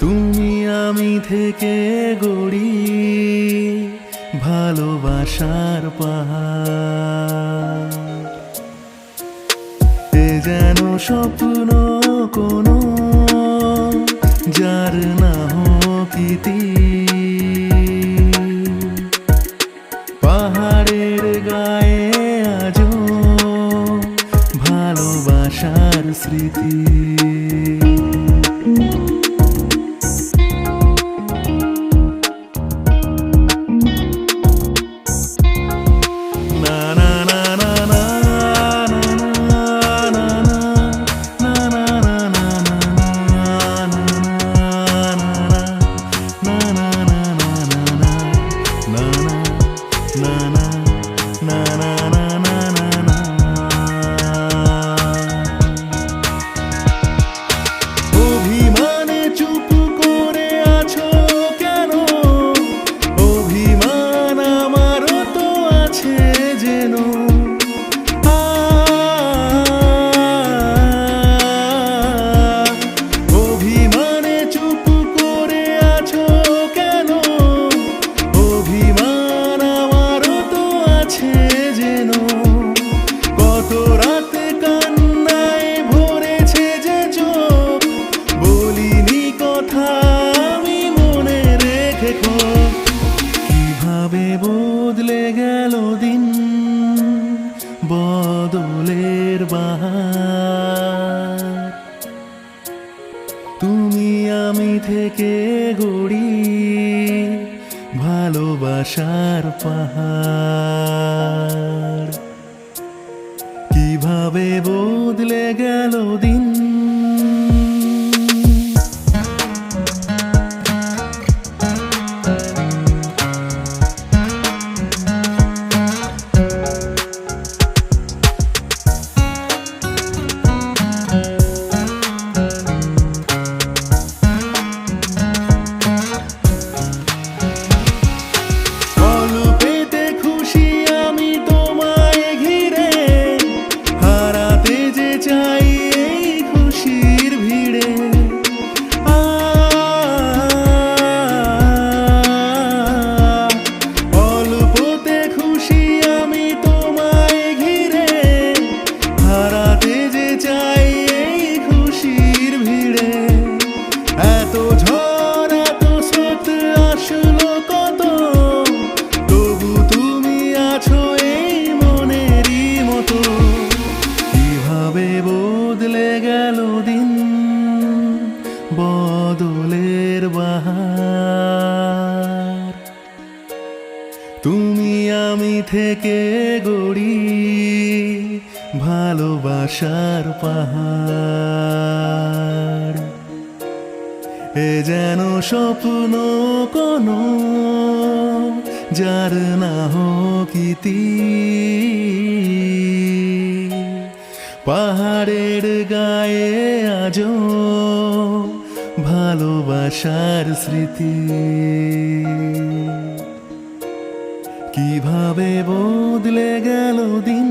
তুমি আমি থেকে গড়ি ভালোবাসার পাহাড়। এ যেন স্বপ্ন কোনো, যার না হোকিতি পাহাড়ের গায়ে আজো ভালোবাসার স্মৃতি। আছে যেন অভিমানে চুপ করে আছো কেন অভিমান আমারও তো আছে যেন কত রাতে কান্নায় ভরেছে যে চোখ বলিনি কথা আমি মনে রেখে কীভাবে বদলে গেল তুমি আমি থেকে গড়ি ভালোবাসার পাহাড়। কীভাবে বদলে গেল দিন থেকে গড়ি ভালোবাসার পাহাড়। এ যেন স্বপ্ন কোনো, যার না হোকিতি পাহাড়ের গায়ে আজ ভালোবাসার স্মৃতি। কীভাবে বদলে গেল দিন?